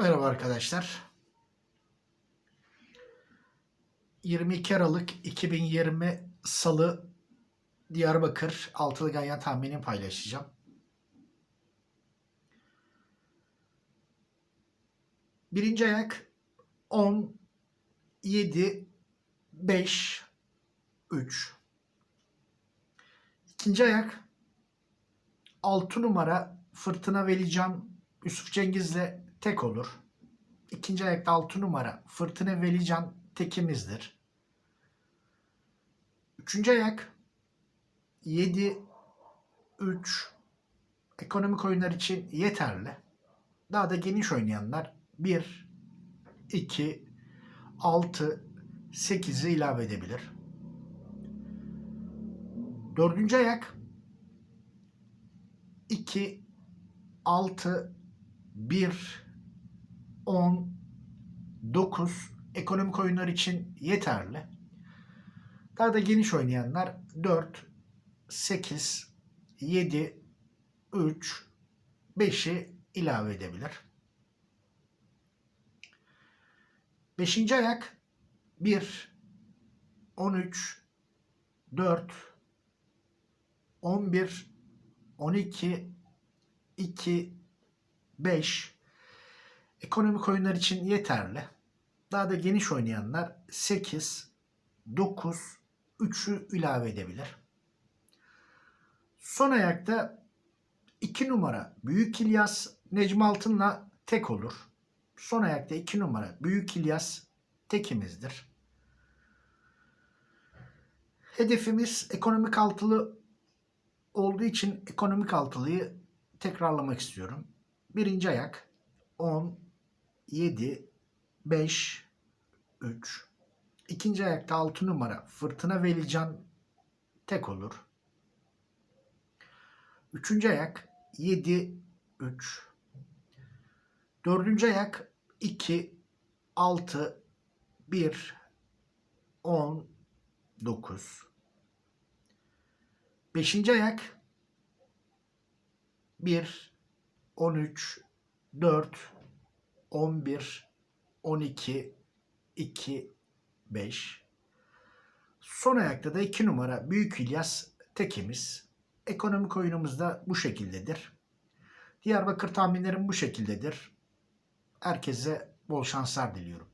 Merhaba arkadaşlar. 22 Aralık 2020 Salı Diyarbakır altılı ganyan tahminini paylaşacağım. Birinci ayak 10 7 5 3 İkinci ayak 6 numara Fırtına Velican Yusuf Cengiz'le tek olur. İkinci ayakta 6 numara Fırtına Velican tekimizdir. Üçüncü ayak 7 3 ekonomik oyunlar için yeterli. Daha da geniş oynayanlar 1 2 6 8'i ilave edebilir. Dördüncü ayak 2 6 1 10 9 ekonomik oyunlar için yeterli. Daha da geniş oynayanlar 4 8 7 3 5'i ilave edebilir. Beşinci ayak 1 13 4 11 12 2 5 ekonomik oyunlar için yeterli. Daha da geniş oynayanlar 8 9 3'ü ilave edebilir. Son ayakta 2 numara Büyük İlyas Necmi Altın'la tek olur. Son ayakta 2 numara Büyük İlyas tekimizdir. Hedefimiz ekonomik altılı olduğu için ekonomik altılıyı tekrarlamak istiyorum. Birinci ayak 10, 7, 5, 3. İkinci ayakta 6 numara Fırtına Velican tek olur. Üçüncü ayak 7, 3. Dördüncü ayak 2, 6, 1, 10, 9. Beşinci ayak 1, 13, 4, 11, 12, 2, 5. Son ayakta da 2 numara Büyük İlyas tekimiz. Ekonomik oyunumuz da bu şekildedir. Diyarbakır tahminlerim bu şekildedir. Herkese bol şanslar diliyorum.